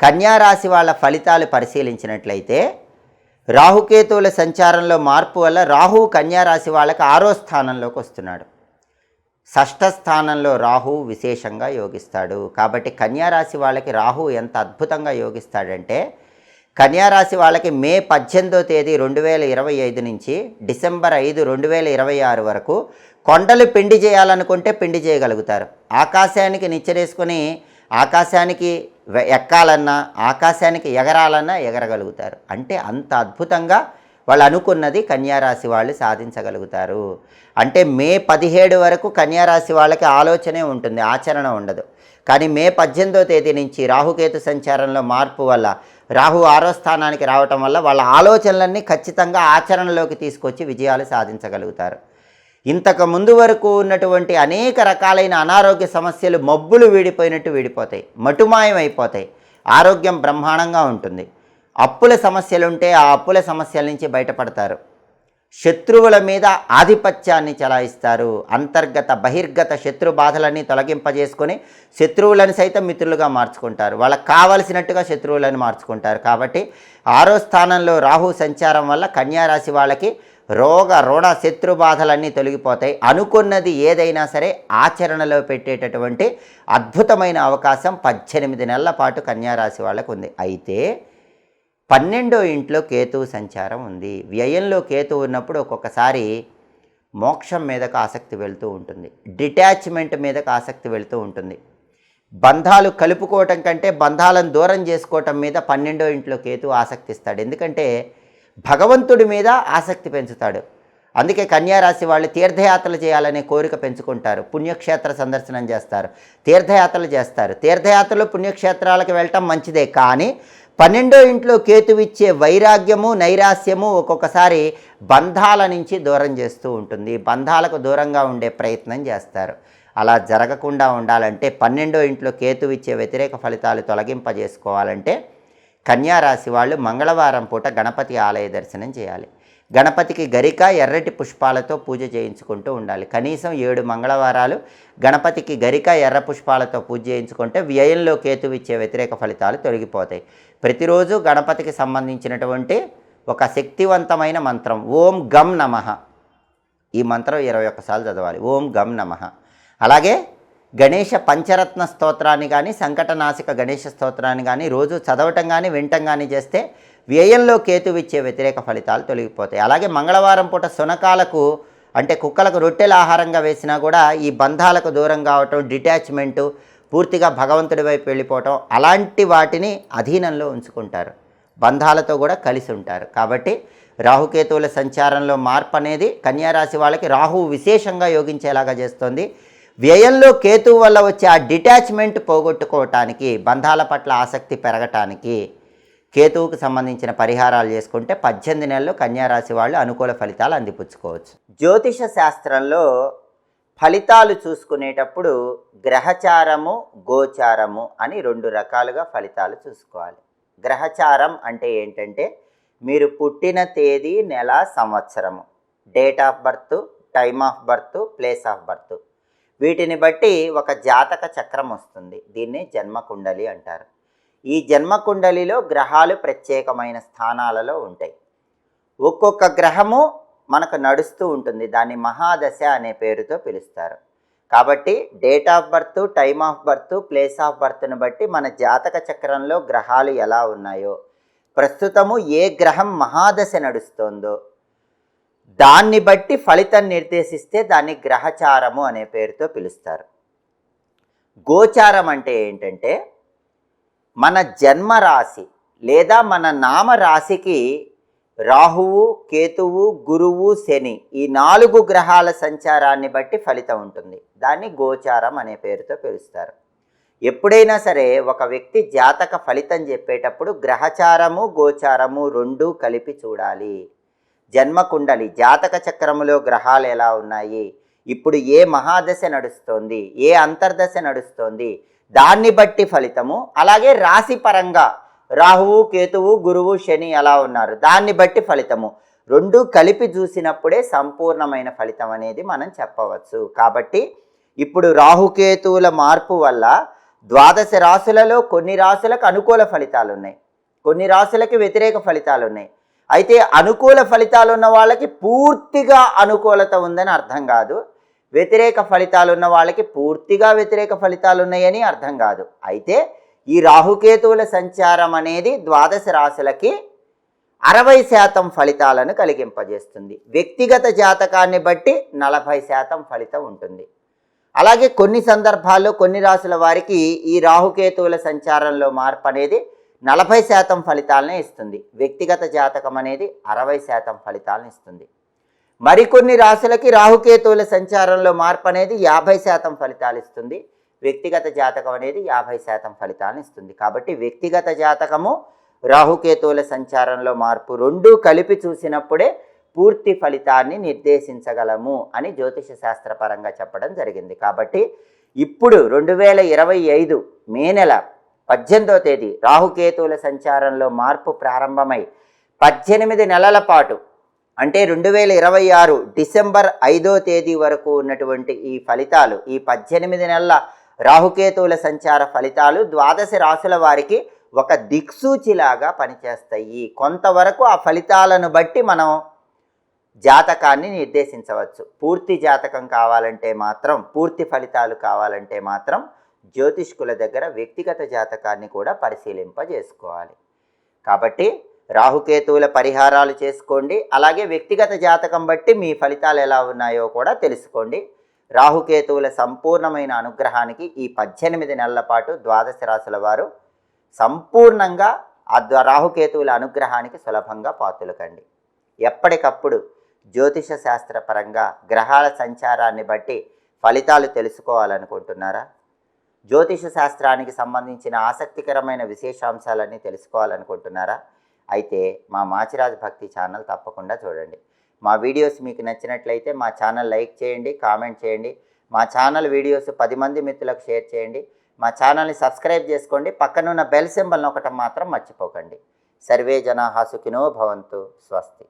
కన్యారాశి వాళ్ళ ఫలితాలు పరిశీలించినట్లయితే రాహుకేతువుల సంచారంలో మార్పు వల్ల రాహు కన్యారాశి వాళ్ళకి ఆరో స్థానంలోకి వస్తున్నాడు. షష్ఠ స్థానంలో రాహు విశేషంగా యోగిస్తాడు. కాబట్టి కన్యారాశి వాళ్ళకి రాహు ఎంత అద్భుతంగా యోగిస్తాడంటే కన్యారాశి వాళ్ళకి మే పద్దెనిమిదో తేదీ రెండు వేల ఇరవై ఐదు నుంచి డిసెంబర్ ఐదు రెండు వేల ఇరవై ఆరు వరకు కొండలు పిండి చేయాలనుకుంటే పిండి చేయగలుగుతారు. ఆకాశానికి నిచ్చరేసుకొని ఆకాశానికి ఎక్కాలన్నా ఆకాశానికి ఎగరాలన్నా ఎగరగలుగుతారు. అంటే అంత అద్భుతంగా వాళ్ళు అనుకున్నది కన్యారాశి వాళ్ళు సాధించగలుగుతారు. అంటే మే పదిహేడు వరకు కన్యారాశి వాళ్ళకి ఆలోచనే ఉంటుంది ఆచరణ ఉండదు. కానీ మే పద్దెనిమిదో తేదీ నుంచి రాహుకేతు సంచారంలో మార్పు వల్ల రాహు ఆరో స్థానానికి రావటం వల్ల వాళ్ళ ఆలోచనలన్నీ ఖచ్చితంగా ఆచరణలోకి తీసుకొచ్చి విజయాలు సాధించగలుగుతారు. ఇంతకు ముందు వరకు ఉన్నటువంటి అనేక రకాలైన అనారోగ్య సమస్యలు మబ్బులు వీడిపోయినట్టు వీడిపోతాయి మటుమాయం అయిపోతాయి ఆరోగ్యం బ్రహ్మాండంగా ఉంటుంది. అప్పుల సమస్యలు ఉంటే ఆ అప్పుల సమస్యల నుంచి బయటపడతారు. శత్రువుల మీద ఆధిపత్యాన్ని చలాయిస్తారు. అంతర్గత బహిర్గత శత్రు బాధలన్నీ తొలగింపజేసుకొని శత్రువులను సైతం మిత్రులుగా మార్చుకుంటారు. వాళ్ళకి కావలసినట్టుగా శత్రువులను మార్చుకుంటారు. కాబట్టి ఆరో స్థానంలో రాహు సంచారం వల్ల కన్యారాశి వాళ్ళకి రోగ రుణ శత్రు బాధలన్నీ తొలగిపోతాయి. అనుకున్నది ఏదైనా సరే ఆచరణలో పెట్టేటటువంటి అద్భుతమైన అవకాశం పద్దెనిమిది నెలల పాటు కన్యారాశి వాళ్ళకు ఉంది. అయితే పన్నెండో ఇంట్లో కేతువు సంచారం ఉంది. వ్యయంలో కేతువు ఉన్నప్పుడు ఒక్కొక్కసారి మోక్షం మీదకు ఆసక్తి వెళ్తూ ఉంటుంది. డిటాచ్మెంట్ మీదకు ఆసక్తి వెళ్తూ ఉంటుంది. బంధాలు కలుపుకోవటం కంటే బంధాలను దూరం చేసుకోవటం మీద పన్నెండో ఇంట్లో కేతు ఆసక్తిస్తాడు. ఎందుకంటే భగవంతుడి మీద ఆసక్తి పెంచుతాడు. అందుకే కన్యారాశి వాళ్ళు తీర్థయాత్రలు చేయాలనే కోరిక పెంచుకుంటారు. పుణ్యక్షేత్ర సందర్శనం చేస్తారు. తీర్థయాత్రలు చేస్తారు. తీర్థయాత్రలు పుణ్యక్షేత్రాలకు వెళ్ళటం మంచిదే. కానీ పన్నెండో ఇంట్లో కేతువిచ్చే వైరాగ్యము నైరాస్యము ఒక్కొక్కసారి బంధాల నుంచి దూరం చేస్తూ ఉంటుంది. బంధాలకు దూరంగా ఉండే ప్రయత్నం చేస్తారు. అలా జరగకుండా ఉండాలంటే పన్నెండో ఇంట్లో కేతు ఇచ్చే వ్యతిరేక ఫలితాలు తొలగింపజేసుకోవాలంటే కన్యారాశి వాళ్ళు మంగళవారం పూట గణపతి ఆలయ దర్శనం చేయాలి. గణపతికి గరిక ఎర్రటి పుష్పాలతో పూజ చేయించుకుంటూ ఉండాలి. కనీసం ఏడు మంగళవారాలు గణపతికి గరిక ఎర్ర పుష్పాలతో పూజ చేయించుకుంటే వ్యయంలో కేతు ఇచ్చే వ్యతిరేక ఫలితాలు తొలగిపోతాయి. ప్రతిరోజు గణపతికి సంబంధించినటువంటి ఒక శక్తివంతమైన మంత్రం ఓం గం నమః. ఈ మంత్రం ఇరవై ఒక్కసార్లు చదవాలి. ఓం గం నమ. అలాగే గణేష పంచరత్న స్తోత్రాన్ని కానీ సంకటనాశక గణేష స్తోత్రాన్ని కానీ రోజు చదవటం కానీ వినటం కానీ చేస్తే వ్యయంలో కేతు ఇచ్చే వ్యతిరేక ఫలితాలు తొలగిపోతాయి. అలాగే మంగళవారం పూట సునకాలకు అంటే కుక్కలకు రొట్టెల ఆహారంగా వేసినా కూడా ఈ బంధాలకు దూరం కావటం డిటాచ్మెంటు పూర్తిగా భగవంతుడి వైపు వెళ్ళిపోవటం అలాంటి వాటిని అధీనంలో ఉంచుకుంటారు. బంధాలతో కూడా కలిసి ఉంటారు. కాబట్టి రాహుకేతువుల సంచారంలో మార్పు అనేది కన్యారాశి వాళ్ళకి రాహువు విశేషంగా యోగించేలాగా చేస్తుంది. వ్యయంలో కేతువు వల్ల వచ్చే ఆ డిటాచ్మెంట్ పోగొట్టుకోవటానికి బంధాల పట్ల ఆసక్తి పెరగటానికి కేతువుకు సంబంధించిన పరిహారాలు చేసుకుంటే పద్దెనిమిది నెలలు కన్యారాశి వాళ్ళు అనుకూల ఫలితాలు అందిపుచ్చుకోవచ్చు. జ్యోతిష శాస్త్రంలో ఫలితాలు చూసుకునేటప్పుడు గ్రహచారము గోచారము అని రెండు రకాలుగా ఫలితాలు చూసుకోవాలి. గ్రహచారం అంటే ఏంటంటే మీరు పుట్టిన తేదీ నెల సంవత్సరము. Date of birth time of birth place of birth. వీటిని బట్టి ఒక జాతక చక్రం వస్తుంది. దీన్ని జన్మకుండలి అంటారు. ఈ జన్మకుండలిలో గ్రహాలు ప్రత్యేకమైన స్థానాలలో ఉంటాయి. ఒక్కొక్క గ్రహము మనకు నడుస్తూ ఉంటుంది. దాన్ని మహాదశ అనే పేరుతో పిలుస్తారు. కాబట్టి date of birth time of birth place of బర్త్ను బట్టి మన జాతక చక్రంలో గ్రహాలు ఎలా ఉన్నాయో ప్రస్తుతము ఏ గ్రహం మహాదశ నడుస్తోందో దాన్ని బట్టి ఫలితం నిర్దేశిస్తే దాన్ని గ్రహచారము అనే పేరుతో పిలుస్తారు. గోచారం అంటే ఏంటంటే మన జన్మరాశి లేదా మన నామ రాశికి రాహువు కేతువు గురువు శని ఈ నాలుగు గ్రహాల సంచారాన్ని బట్టి ఫలితం ఉంటుంది. దాన్ని గోచారం అనే పేరుతో పిలుస్తారు. ఎప్పుడైనా సరే ఒక వ్యక్తి జాతక ఫలితం చెప్పేటప్పుడు గ్రహచారము గోచారము రెండూ కలిపి చూడాలి. జన్మకుండలి జాతక చక్రములో గ్రహాలు ఎలా ఉన్నాయి? ఇప్పుడు ఏ మహాదశ నడుస్తోంది? ఏ అంతర్దశ నడుస్తోంది? దాన్ని బట్టి ఫలితము అలాగే రాశి పరంగా రాహువు కేతువు గురువు శని ఎలా ఉన్నారు? దాన్ని బట్టి ఫలితము. రెండు కలిపి చూసినప్పుడే సంపూర్ణమైన ఫలితం అనేది మనం చెప్పవచ్చు. కాబట్టి ఇప్పుడు రాహుకేతువుల మార్పు వల్ల ద్వాదశ రాశులలో కొన్ని రాశులకు అనుకూల ఫలితాలు ఉన్నాయి కొన్ని రాశులకి వ్యతిరేక ఫలితాలు ఉన్నాయి అయితే అనుకూల ఫలితాలు ఉన్న వాళ్ళకి పూర్తిగా అనుకూలత ఉందని అర్థం కాదు. వ్యతిరేక ఫలితాలు ఉన్న వాళ్ళకి పూర్తిగా వ్యతిరేక ఫలితాలు ఉన్నాయని అర్థం కాదు. అయితే ఈ రాహుకేతువుల సంచారం అనేది ద్వాదశ రాశులకి అరవై శాతం ఫలితాలను కలిగింపజేస్తుంది. వ్యక్తిగత జాతకాన్ని బట్టి నలభై శాతం ఫలితం ఉంటుంది. అలాగే కొన్ని సందర్భాల్లో కొన్ని రాశుల వారికి ఈ రాహుకేతువుల సంచారంలో మార్పు అనేది నలభై శాతం ఫలితాలనే ఇస్తుంది. వ్యక్తిగత జాతకం అనేది అరవై శాతం ఫలితాలను ఇస్తుంది. మరికొన్ని రాశులకి రాహుకేతువుల సంచారంలో మార్పు అనేది యాభై శాతం ఫలితాలు ఇస్తుంది. వ్యక్తిగత జాతకం అనేది యాభై శాతం ఫలితాలను ఇస్తుంది. కాబట్టి వ్యక్తిగత జాతకము రాహుకేతువుల సంచారంలో మార్పు రెండూ కలిపి చూసినప్పుడే పూర్తి ఫలితాన్ని నిర్దేశించగలము అని జ్యోతిష శాస్త్రపరంగా చెప్పడం జరిగింది. కాబట్టి ఇప్పుడు రెండు వేల ఇరవై ఐదు మే నెల పద్దెనిమిదవ తేదీ రాహుకేతువుల సంచారంలో మార్పు ప్రారంభమై పద్దెనిమిది నెలల పాటు అంటే రెండు వేల ఇరవై ఆరు డిసెంబర్ ఐదో తేదీ వరకు ఉన్నటువంటి ఈ ఫలితాలు ఈ పద్దెనిమిది నెలల రాహుకేతువుల సంచార ఫలితాలు ద్వాదశ రాశుల వారికి ఒక దిక్సూచిలాగా పనిచేస్తాయి. కొంతవరకు ఆ ఫలితాలను బట్టి మనం జాతకాన్ని నిర్దేశించవచ్చు. పూర్తి జాతకం కావాలంటే మాత్రం పూర్తి ఫలితాలు కావాలంటే మాత్రం జ్యోతిష్కుల దగ్గర వ్యక్తిగత జాతకాన్ని కూడా పరిశీలింపజేసుకోవాలి. కాబట్టి రాహుకేతువుల పరిహారాలు చేసుకోండి అలాగే వ్యక్తిగత జాతకం బట్టి మీ ఫలితాలు ఎలా ఉన్నాయో కూడా తెలుసుకోండి. రాహుకేతువుల సంపూర్ణమైన అనుగ్రహానికి ఈ పద్దెనిమిది నెలల పాటు ద్వాదశ రాశుల వారు సంపూర్ణంగా ఆ రాహుకేతువుల అనుగ్రహానికి సులభంగా పాతులకండి. ఎప్పటికప్పుడు జ్యోతిష శాస్త్రపరంగా గ్రహాల సంచారాన్ని బట్టి ఫలితాలు తెలుసుకోవాలనుకుంటున్నారా? జ్యోతిష శాస్త్రానికి సంబంధించిన ఆసక్తికరమైన విశేషాంశాలన్నీ తెలుసుకోవాలనుకుంటున్నారా? అయితే మా మాచిరాజ్ భక్తి ఛానల్ తప్పకుండా చూడండి. మా వీడియోస్ మీకు నచ్చినట్లయితే మా ఛానల్ లైక్ చేయండి కామెంట్ చేయండి. మా ఛానల్ వీడియోస్ పది మంది మిత్రులకు షేర్ చేయండి. మా ఛానల్ని సబ్స్క్రైబ్ చేసుకోండి. పక్కనున్న బెల్ సింబల్ ఒకటం మాత్రం మర్చిపోకండి. సర్వే జనా సుఖినో భవంతు. స్వస్తి.